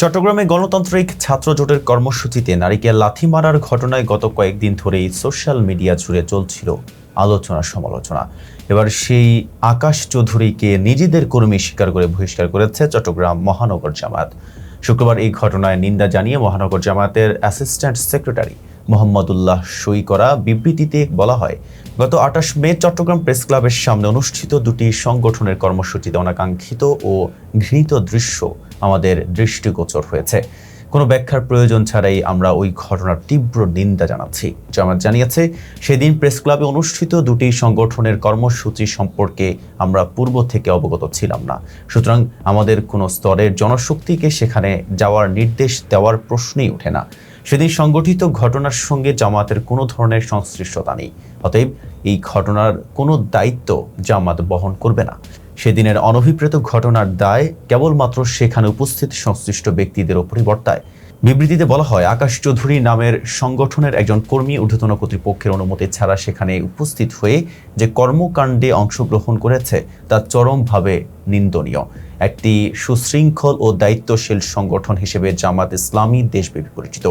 চট্টগ্রামে গণতান্ত্রিক ছাত্র জোটের কর্মসূচিতে নারীকে লাথি মারার ঘটনায় গত কয়েকদিন ধরেই সোশ্যাল মিডিয়া জুড়ে চলছিল আলোচনা সমালোচনা। এবার সেই আকাশ চৌধুরীকে নিজেদের কর্মী স্বীকার করে বহিষ্কার করেছে চট্টগ্রাম মহানগর জামায়াত। শুক্রবার এই ঘটনায় নিন্দা জানিয়ে মহানগর জামায়াতের অ্যাসিস্ট্যান্ট সেক্রেটারি মোহাম্মদুল্লাহ সই করা বিবৃতিতে বলা হয় গত আঠাশ মে চট্টগ্রাম প্রেস ক্লাবের সামনে অনুষ্ঠিত দুটি সংগঠনের কর্মসূচিতে অনাকাঙ্ক্ষিত ও ঘৃণিত দৃশ্য আমাদের দৃষ্টিগোচর হয়েছে। কোনো ব্যাখ্যার প্রয়োজন ছাড়াই আমরা ওই ঘটনার তীব্র নিন্দা জানাচ্ছি। জামাত জানিয়েছে, সেদিন প্রেস ক্লাবে অনুষ্ঠিত দুটি সংগঠনের কর্মসূচি সম্পর্কে আমরা পূর্ব থেকে অবগত ছিলাম না। সুতরাং আমাদের কোনো স্তরের জনশক্তিকে সেখানে যাওয়ার নির্দেশ দেওয়ার প্রশ্নই ওঠে না। সেদিন সংগঠিত ঘটনার সঙ্গে জামাতের কোনো ধরনের সংশ্লিষ্টতা নেই। অতএব এই ঘটনার কোনো দায়িত্ব জামাত বহন করবে না। সেদিনের অনভিপ্রেত ঘটনার দায় কেবলমাত্র সেখানে উপস্থিত সংশ্লিষ্ট ব্যক্তিদের ওপরই বর্তায়। বিবৃতিতে বলা হয়, আকাশ চৌধুরী নামের সংগঠনের একজন কর্মী ঊর্ধ্বতন কর্তৃপক্ষের অনুমতি ছাড়া সেখানে উপস্থিত হয়ে যে কর্মকাণ্ডে অংশগ্রহণ করেছে তা চরমভাবে নিন্দনীয়। একটি সুশৃঙ্খল ও দায়িত্বশীল সংগঠন হিসেবে জামাত ইসলামী দেশব্যাপী পরিচিত।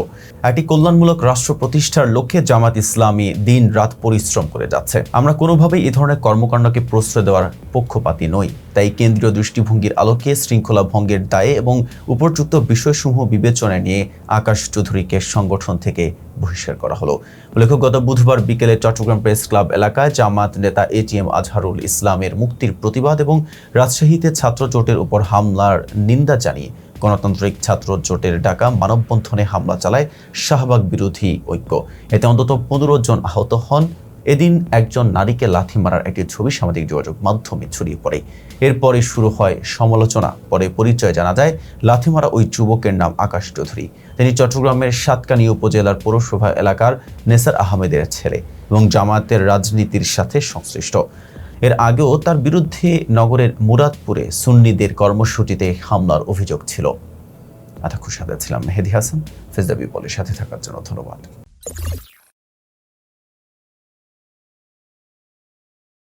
একটি কল্যাণমূলক রাষ্ট্র প্রতিষ্ঠার লক্ষ্যে জামাত ইসলামী দিন রাত পরিশ্রম করে যাচ্ছে। আমরা কোনোভাবেই এ ধরনের কর্মকাণ্ডকে প্রশ্রয় দেওয়ার পক্ষপাতী নই। তাই কেন্দ্রীয় দৃষ্টিভঙ্গির আলোকে শৃঙ্খলা ভঙ্গের দায়ে এবং উপর্যুক্ত বিষয়সমূহ বিবেচনায় নিয়ে আকাশ চৌধুরীকে সংগঠন থেকে বহিষ্কার করা হলো। উল্লেখ্য গত বুধবার বিকেলে চট্টগ্রাম প্রেস ক্লাব এলাকায় জামাত নেতা এ টি এম আজহারুল ইসলামের মুক্তির প্রতিবাদ এবং রাজশাহীতে ছাত্র জোটের উপর হামলার নিন্দা জানিয়ে গণতান্ত্রিক ছাত্র জোটের ডাকা মানববন্ধনে হামলা চালায় শাহবাগ বিরোধী ঐক্য। এতে অন্তত পনেরো জন আহত হন। এদিন একজন নারীকে লাথি মারার একটি ছবি সামাজিক যোগাযোগ মাধ্যমে ছড়িয়ে পড়ে। এরপরে শুরু হয় সমালোচনা, পরে পরিচয় জানা যায় লাথি মারা ওই যুবকের নাম আকাশ চৌধুরী। তিনি চট্টগ্রামের সাতকানি উপজেলার পৌরসভা এলাকার নেসার আহমেদের ছেলে এবং জামায়াতের রাজনীতির সাথে সংশ্লিষ্ট। এর আগেও তার বিরুদ্ধে নগরের মুরাদপুরে সুন্নিদের কর্মসূচিতে হামলার অভিযোগ ছিল। এতক্ষণ সাথে ছিলাম মেহেদি হাসান, ফেজদাবি বলে সাথে থাকার জন্য ধন্যবাদ।